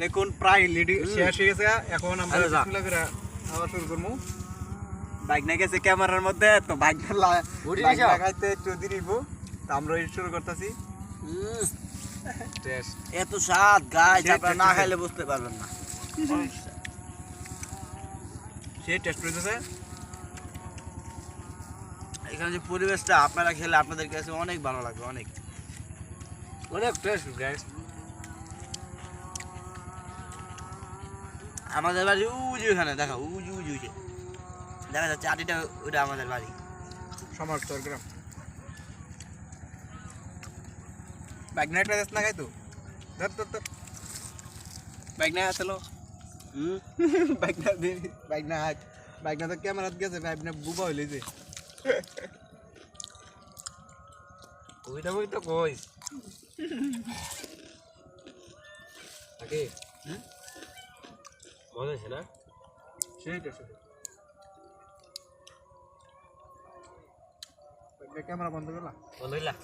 দেখুন প্রায় লেডি শেষ হয়ে গেছে। এখন আমরা। আবার শুরু করব। বাইক না গেছে ক্যামেরার মধ্যে তো বাইক। লাগাইতে চৌধুরী দিব তো আমরা শুরু করতেছি। এত স্বাদ গাছ আপনারা না খাইলে বুঝতে পারবেন না। সেই টেস্ট হইতেছে। এখানে যে পরিবেশটা আপনারা খেলে আপনাদের কাছে অনেক ভালো লাগবে অনেক। অনেক টেস্ট গাইস আমাদের বাড়ি উজু এখানে দেখা উজু উজু উজু দেখা যাচ্ছে আটিটা ওটা আমাদের বাড়ি। চট্টগ্রাম বাইক না একটা না খাই তো ধর ধর ধর। বাইক না আসলো হুম? বাইক না দে বাইক না হাত বাইক তো ক্যামেরাত গেছে বাইক না বুবা হইলে যে। ওইটা বই তো কইস আগে। হুম? মজা আছে না? সেই সেটা ক্যামেরা বন্ধ করলা? বন্ধ হইলা?